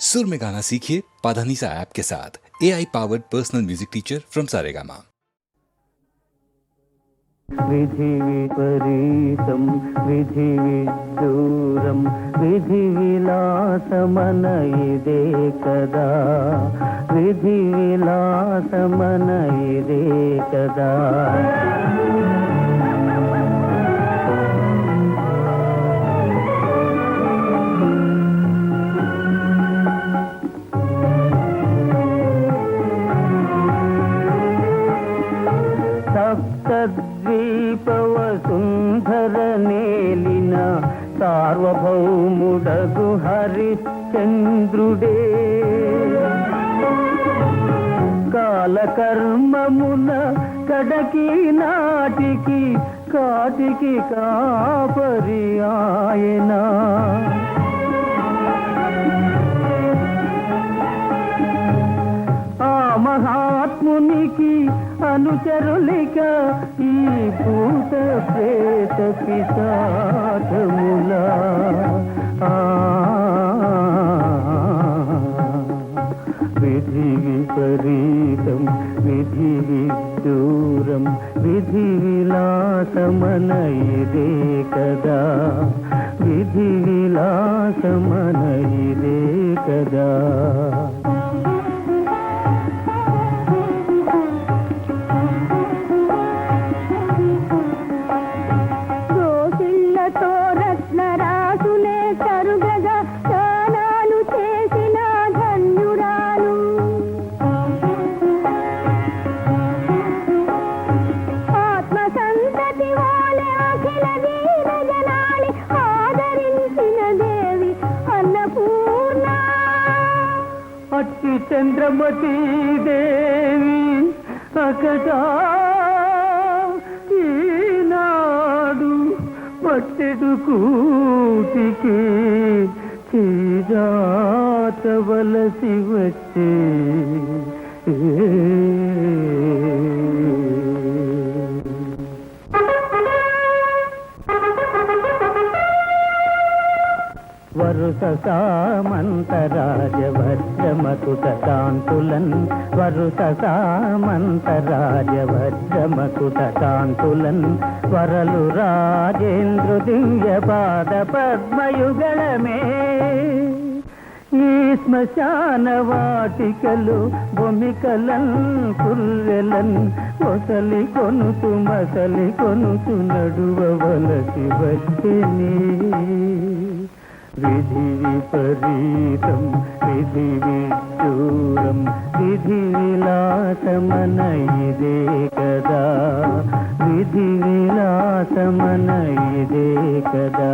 सुर में गाना सीखिए पाधानीसा ऐप के साथ। A I powered personal music teacher from Saregama विधि विपरीतं विधि विदूरं विधिविलासमनयिदे कदा विधिविलासमनयिदे कदा సార్వభౌముడగు హరిశ్చంద్రుడే కాలకర్మమున కడకి నాటికి కాటికి కాపరి ఆయనా. ఆ మహాత్మునికి అనుచరులిగా ఈ భూత ప్రేత పిశాచముల విధి విపరీతం విధి విదూరం విధి విలాసమన ఇదే కదా. విధి విలాసమన ఇదే కదా. అట్టి చంద్రమతి దేవి అకట ఈనాడు పట్టెడు కూటికి చీజాతవలసి వచ్చే. వరుస సామంత వజ్రమకుట కాంతులన్ వరుస సామంతరాజ వజ్రమకుట కాంతులన్ వరలు రాజేంద్రు దివ్య పాద పద్మయుగళమే. ఈ శ్మశాన వాటికలు భూమికలన్ పుల్లెలన్ కొసలి కొనుతు మసలి కొనుతు నడువవలసి వచ్చిని. విధి విపరీతం విధి విదూరం విధి విలాసమన ఇదే కదా విధి విలాసమన ఇదే కదా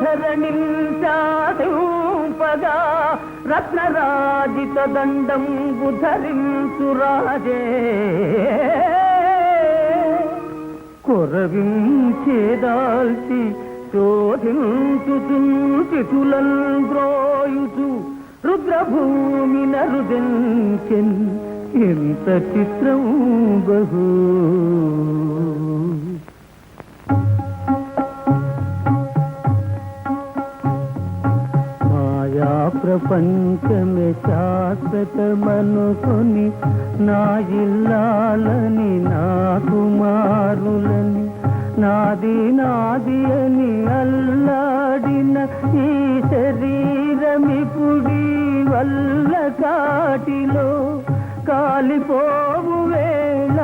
ధరణించాదూపగా రత్నరాజిత దండం బుధరించు రాజే. కొరవించేదాల్చి శోధించుతుల్ ద్రోయుచు రుద్రభూమి నరుదించెన్ ఎంత చిత్రం బహూ. ప్రపంచమే శాశ్వతమనుకొని నా ఇల్లాలని నా కుమారులని నాది నాది అని అల్లాడిన ఈ శరీరమిపుడి వల్ల కాటిలో కాలిపోవు వేళ.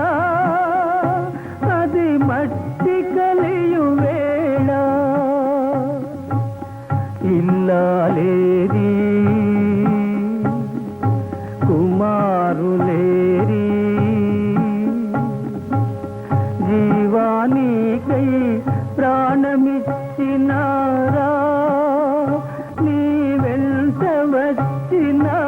అది మట్టి కలియు వేళ. ఇల్లాలేరి వచ్చినారా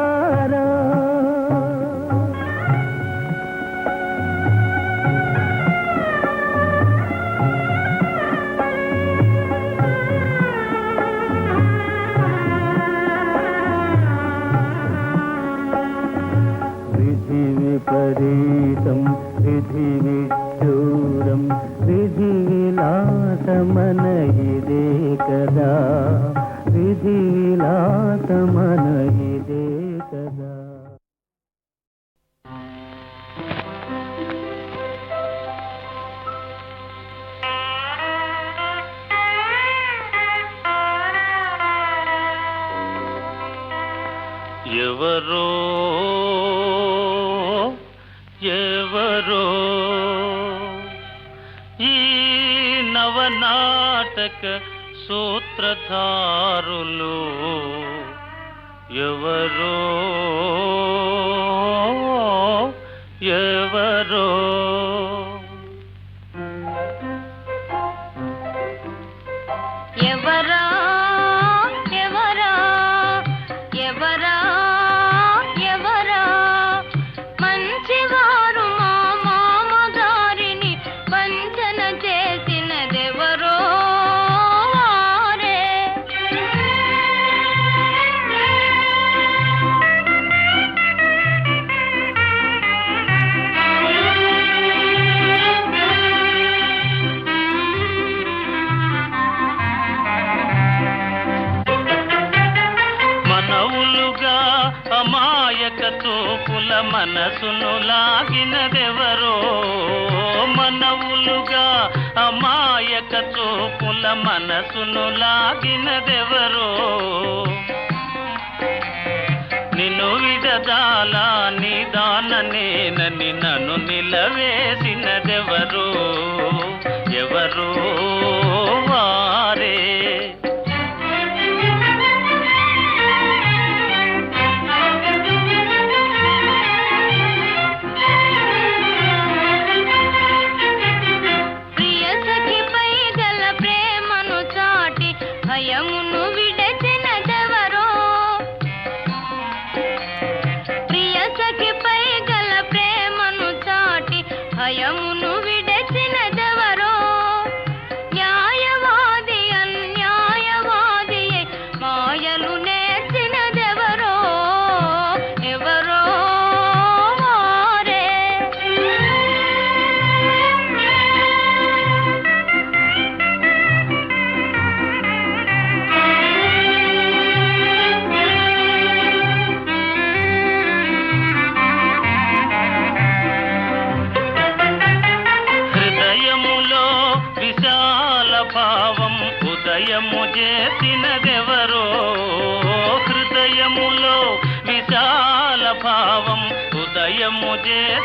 ఎవరో ఎవరో ఈ నవనాటక సూత్రధారులు ఎవరో మనసును లాగినదెవరో? నిన్ను విడదాలా నిదాననే मुझे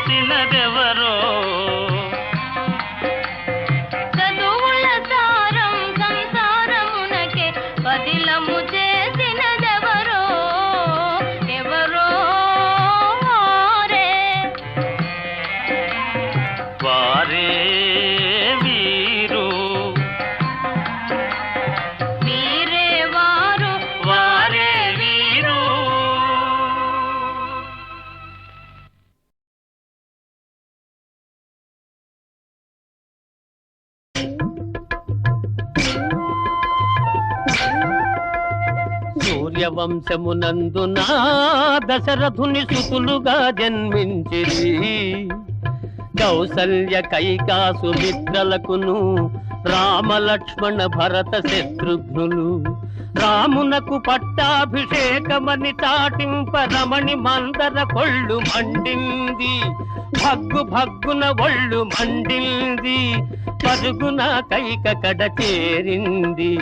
వంశమునందున దశరథుని సుతులుగా జన్మించిరి. కౌసల్య కైకాసు మిత్రలకును రామ లక్ష్మణ భరత శత్రుఘ్నులు. రామునకు పట్టాభిషేకమని తాటింప రమణి మందర కొళ్ళు మండింది. భగ్గు భగ్గున ఒళ్ళు మండింది. పరుగున కైక కడ చేరింది.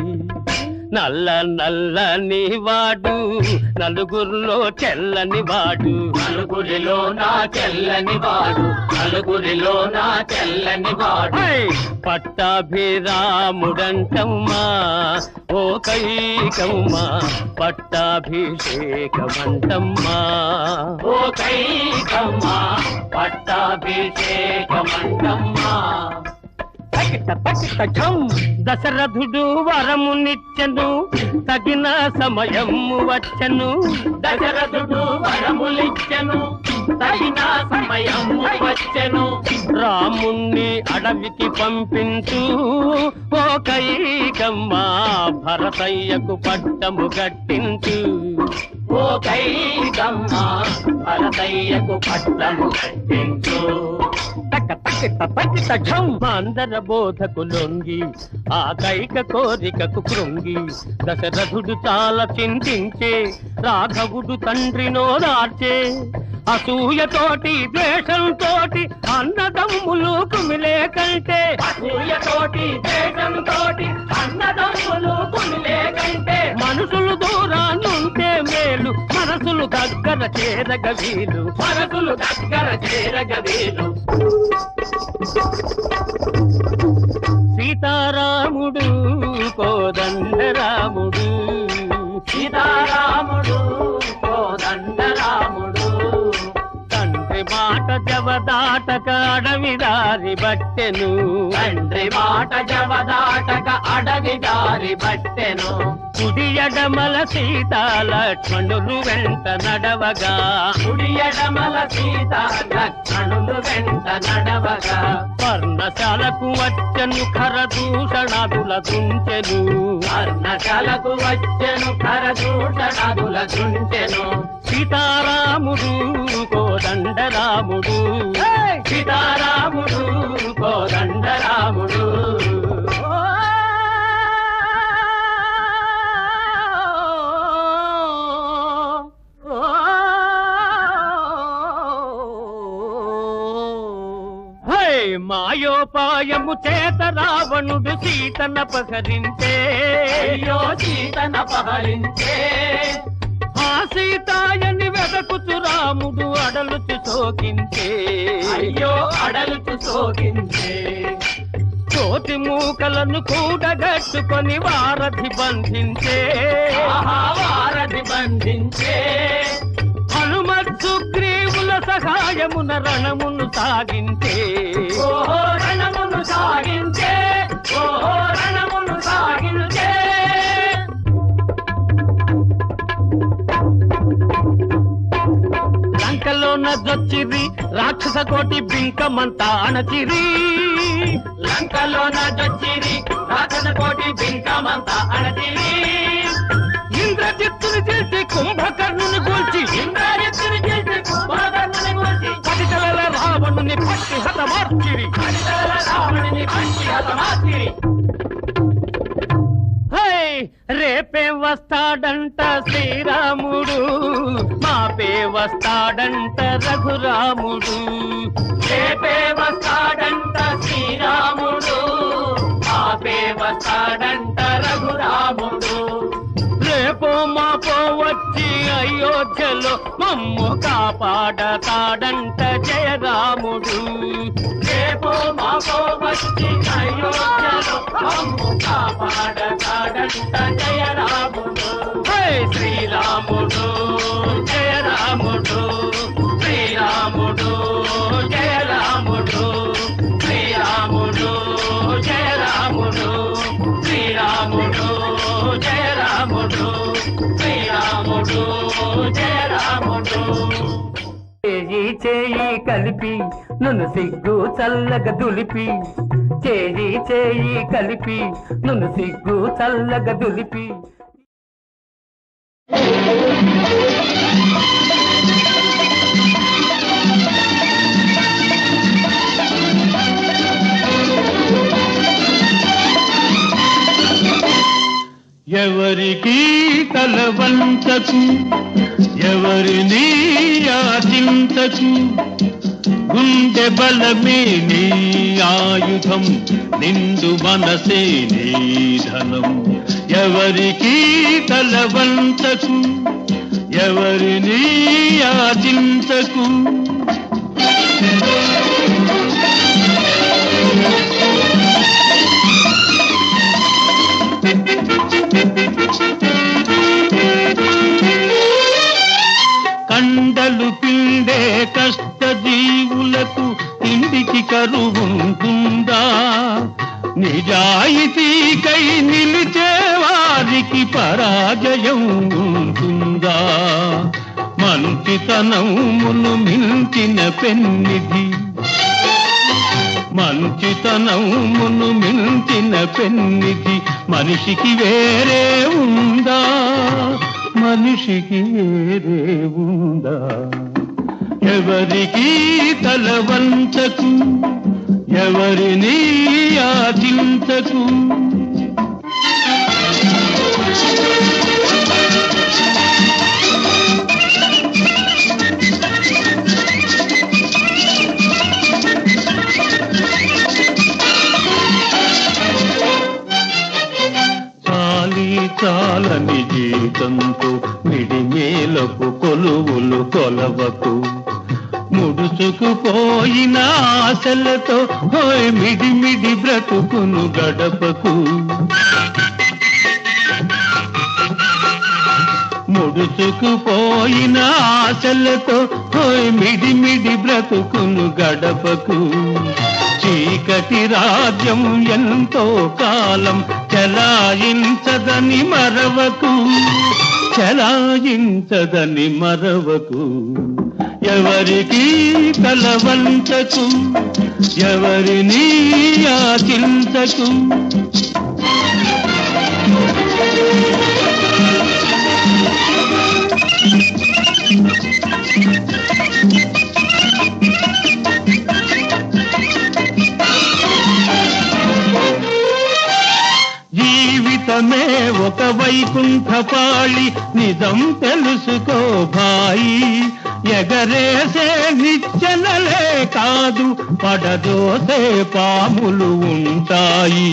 నల్ల నల్లని వాడు నలుగురిలో చెల్లని వాడు. నలుగురిలో నా చెల్లని వాడు నలుగురిలో నా చెల్లని వాడు! పట్టాభిరాముడంటమ్మా ఓ కైకమ్మా పట్టాభిషేకమంటమ్మా. ఓ కైకమ్మా పట్టాభిషేకమంటమ్మా. దశరథుడు వరమునిచ్చెను తగిన సమయము వచ్చెను. దశరథుడు వరములిచ్చెను తగిన సమయం వచ్చెను. రాముణ్ణి అడవికి పంపించు. ఓ కైకమ్మ భరతయ్యకు పట్టము గట్టించు ఓ కైకమ్మ పట్టము కట్టించు. అందర బోధకు లొంగి ఆ కైక కోరికకు కృంగి దశరథుడు చాలా చింతించే రాఘవుడు తండ్రినో దార్చే అసూయతోటి ద్వేషంతోటి అన్నదమ్ములు కుమిలే కంటే. అసూయతోటి దేశంతోటి అన్నదమ్ములు కుమిలే కంటే. మనుషులు దూరాన్నుంటే మేలు మనసులు దగ్గర చేరగ వీలు మనసులు దగ్గర చేరగవేలు సీతారాముడు కోదండరాముడు. సీతారాముడు కోదండరాముడు. తండ్రి మాట జవదాటక అడవి దారి బట్టెను. తండ్రి మాట జవదాటక అడవి దారి బట్టెను. కుడి ఎడమల సీత లక్ష్మణులు వెంట నడవగా. కుడి ఎడమల సీత లక్షణులు వెంట నడవగా. పర్ణశాలకు వచ్చెను ఖరదూషణాదుల దుంచెను. వర్ణకలకు వచ్చెను కరదూషణదుల చుంచెను సీతారాముడు కోదండరాముడు. సీతారాముడు మాయోపాయము చేత రావణుడు సీతన పసరించే అయ్యో సీతన పహరించే. ఆ సీతాయని వెదకుచు రాముడు అడలుచు సోకించే అయ్యో అడలుచు సోకించే కోటి మూకలను కూడగట్టుకొని వారధి బంధించే. వారధి బంధించే. సహాయమున రణమును సాగించే. రణమును సాగించే. రణమును సాగించే. లంకలోన జొచ్చిరి రాక్షస కోటి బింకమంతా అణచిరి. లంకలోన జొచ్చిరి రాక్షస కోటి బింకమంతా అణచిరి. ఇంద్రజిత్తుని చేసి కుంభకర్ణుని గూల్చి ఇంద్రజిత్తుని రేపే వస్తాడంట శ్రీరాముడు. మాపే వస్తాడంట రఘురాముడు. రేపే వస్తాడంట శ్రీరాముడు. ఆపే వస్తాడంట రఘురాముడు. రేపో మాపో వచ్చి అయోధ్యలో మమ్ము కాపాడతాడంట జయరాముడు. రేపో మాపో వచ్చి అయోధ్యలో మమ్ము కాపాడతాడంట జయరాముడు. శ్రీరాముడు జయరాముడు శ్రీరాముడు జయరాముడు శ్రీరాముడు జయరాముడు శ్రీరాముడు. జయరాముడు శ్రీరాముడు చేయి చేయి కలిపి నన్ను సిగ్గు చల్లగ దులిపి. చేయి చేయి కలిపి నన్ను సిగ్గు చల్లగ దులిపి. ఎవరికి తలవంచకు ఎవరిని ఆచించకు గుండె బలమే నీ ఆయుధం నిండు మనసే నీ ధనం. ఎవరికి తలవంచకు ఎవరిని ఆచించకు తలుపిండే కష్ట జీవులకు ఇంటికి కరువుంటుందా? నిలిచే వారికి పరాజయం ఉంటుందా మంచితనమును మించిన పెన్నిధి. మంచితనమును మించిన పెన్నిధి మనిషికి వేరే ఉందా? మనిషికి వేరే ఎవరికి తల వంచకు ఎవరిని ఆచించకు? చాలని జీవితంతో మిడిమేలకు కొలువులు కొలవకు. ముడుచుకుపోయిన ఆశలతో హోయ్ మిడిమిడి బ్రతుకును గడపకు. ముడుచుకుపోయిన ఆశలతో మిడిమిడి బ్రతుకును గడపకు. చీకటి రాజ్యం ఎంతో కాలం చలాయించదని మరవకు. చలాయించదని మరవకు. ఎవరికి కలవంచకు? ఎవరిని ఆచించకు జీవితమే ఒక వైకుంఠపాళి నిజం తెలుసుకో భాయి. ఎగరేసే నిచ్చెనలే కాదు పడదోసే పాములు ఉంటాయి.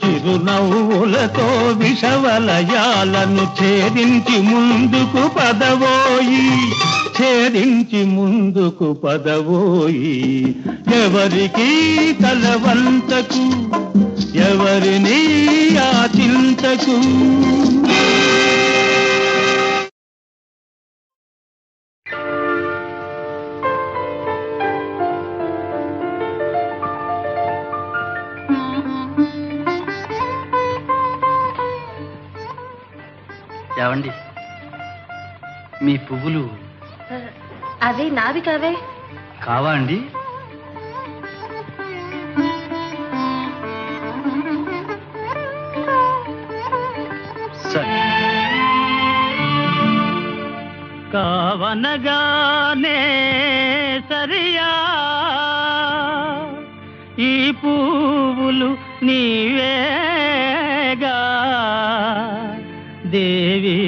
చిరునవ్వులతో విషవలయాలను ఛేదించి ముందుకు పదవోయి ఛేదించి ముందుకు పదవోయి. ఎవరికి తలవంతకు ఎవరిని ఆచింతకు. ఏవండి? మీ పువ్వులు అవి నావి కావే. కావా అండి? కావనగానే సరియా ఈ పువ్వులు నీవేగా దేవి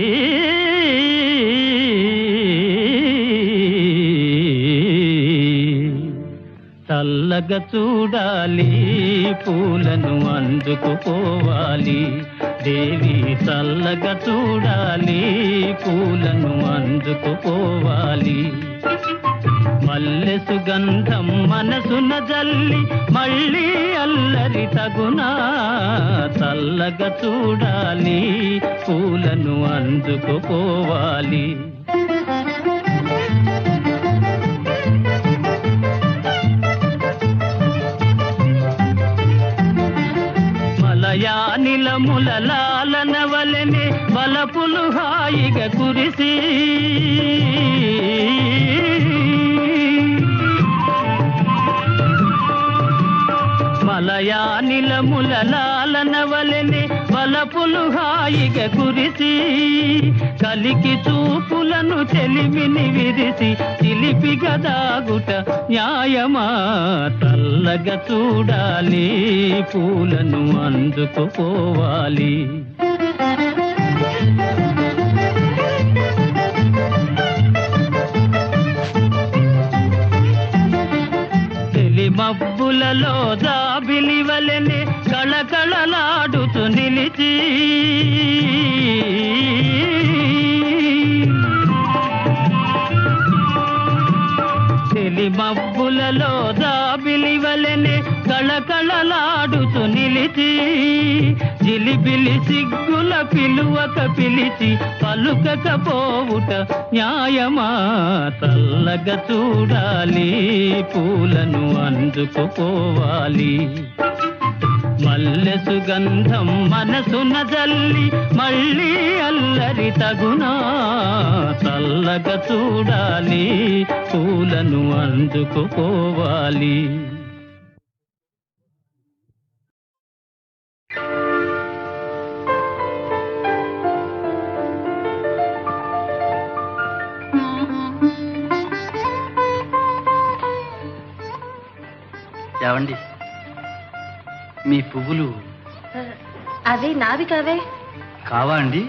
చల్లగా చూడాలి పూలను అందుకుపోవాలి. దేవి చల్లగా చూడాలి పూలను అందుకుపోవాలి. మల్లె సుగంధం మనసున జల్లి మళ్ళీ అల్లరి తగునా చల్లగా చూడాలి పూలను అందుకుపోవాలి. మలయానిలముల లాలన వలెనే బలపులు హాయిగా కురిసి. మలయానిలముల లాలన వలెనే బలపులు హాయిగా కురిసి కలికి చూపులను చెలిమిని విరిసి చిలిపి గదాగుట న్యాయమా? తల్లగా చూడాలి పూలను అందుకుపోవాలి. మబ్బులలో జాబిలి వలెనే కళకళలాడుతూ నిలిచి తెలి మబ్బులలో దాబిలి కళకళలాడుతూ నిలిచి జిలిబిలి సిగ్గుల పిలువక పిలిచి పలుకకపోవుట న్యాయమా? తల్లగ చూడాలి పూలను అందుకుపోవాలి. మల్లె సుగంధం మనసున జల్లి మళ్ళీ అల్లరి తగునా చల్లగా చూడాలి పూలను అందుకుపోవాలి. ఏవండి మీ పువ్వులు. అవి నావి కావే. కావా అండి?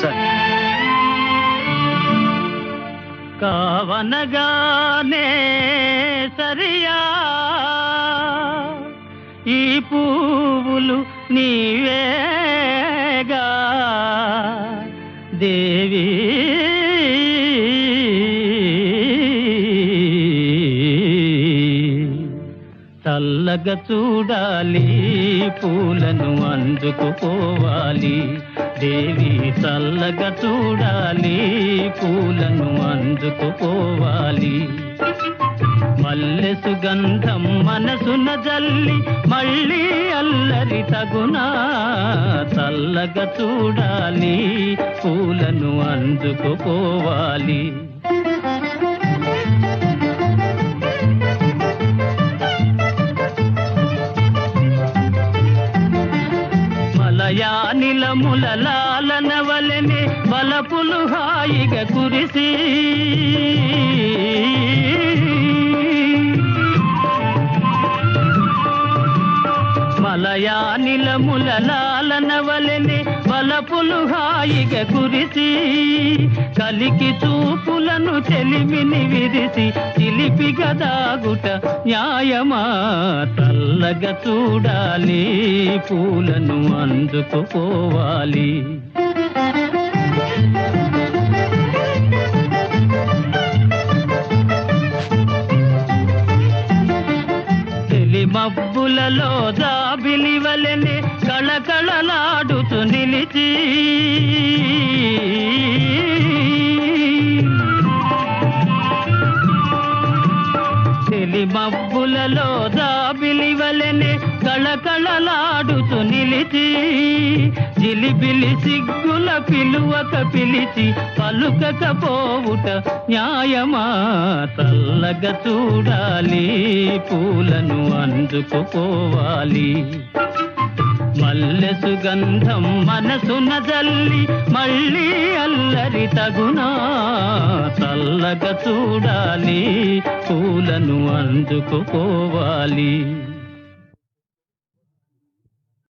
సరే. కావనగానే సరియా ఈ పువ్వులు నీవేగా. దేవి చల్లగా చూడాలి పూలను అందుకుపోవాలి. దేవి చల్లగా చూడాలి పూలను అందుకుపోవాలి. మల్లె సుగంధం మనసున జల్లి మళ్ళీ అల్లరి తగునా చల్లగా చూడాలి పూలను అందుకుపోవాలి. ముల లాలన వలెనే బలపులు హాయిగా కురిసి. మలయానిలముల లాలన వలెనే తలపులు హాయిగా కురిసి కలికి చూపులను చెలిమిని విరిసి చిలిపి గదాగుట న్యాయమా? తల్లగా చూడాలి పూలను అందుకుపోవాలి. తెలి మబ్బులలో జాబిలి కళలాడుతూ నిలిచి. తెలి మబ్బులలో జాబిలి కళకళలాడుతూ నిలిచి. జిలిబిలి సిగ్గుల పిలువక పిలిచి పలుకకపోవుట న్యాయమా? తల్లగ చూడాలి పూలను అందుకుపోవాలి. మల్లె సుగంధం మనసున జల్లి మళ్ళీ అల్లరి తగునా చల్లగా చూడాలి పూలను అందుకుపోవాలి.